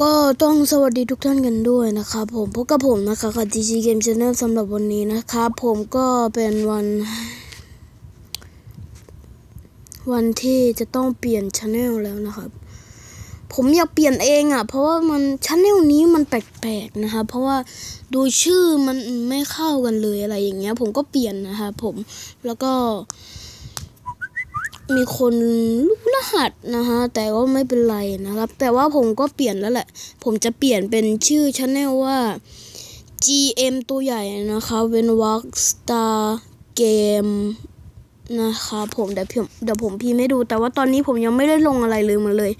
ก็ต้องสวัสดีทุกท่านกันด้วยนะครับผมพบกับผมนะคะกับ GG Game Channel สำหรับวันนี้นะครับผมก็เป็นวัน วันที่จะต้องเปลี่ยนช anel แล้วนะครับ ผมอยากเปลี่ยนเองอะ่ะ เพราะว่ามันช anel นี้มันแปลกๆนะครับเพราะว่าดูชื่อมันไม่เข้ากันเลยอะไรอย่างเงี้ย ผมก็เปลี่ยนนะครับผมแล้วก็ มีคนลูกรหัสนะฮะ แต่ก็ไม่เป็นไรนะครับ แต่ว่าผมก็เปลี่ยนแล้วแหละ ผมจะเปลี่ยนเป็นชื่อช anel ว่า GM ตัวใหญ่นะคะเวนวักสตาร์เกมนะคะผมเดี๋ยวผมเดี๋ยวผมพิมพ์ให้ดู แต่ว่าตอนนี้ผมยังไม่ได้ลงอะไรเลยมาเลย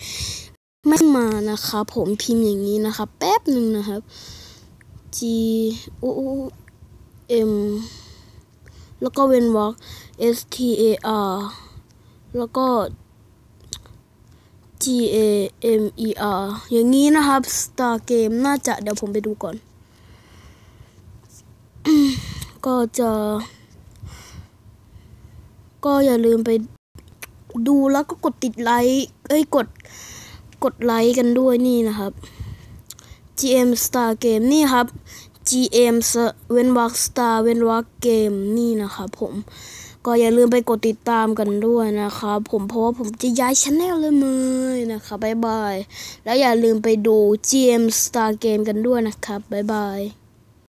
ไม่มานะคะผมพิมพ์อย่างนี้นะคะ แป๊บหนึ่งนะครับ G O M แล้วก็เวนวัก S T A R แล้วก็ G A M E R อย่างนี้นะครับ Star Game น่าจะเดี๋ยวผมไปดูก่อน ก็จะ ก็อย่าลืมไปดูแล้วก็กดติดไลค์เอ้ยกดกดไลค์กันด้วยนี่นะครับ GM Star Game นี่ครับ GM เว้นวัก Star เว้นวักเกมนี่นะครับผมก็อย่าลืมไปกดติดตามกันด้วยนะครับผมเพราะว่าผมจะย้ายช anel เลยเมยนะคะบ๊ายบาย แล้วอย่าลืมไปดู GM Star Game กันด้วยนะครับบ๊ายบาย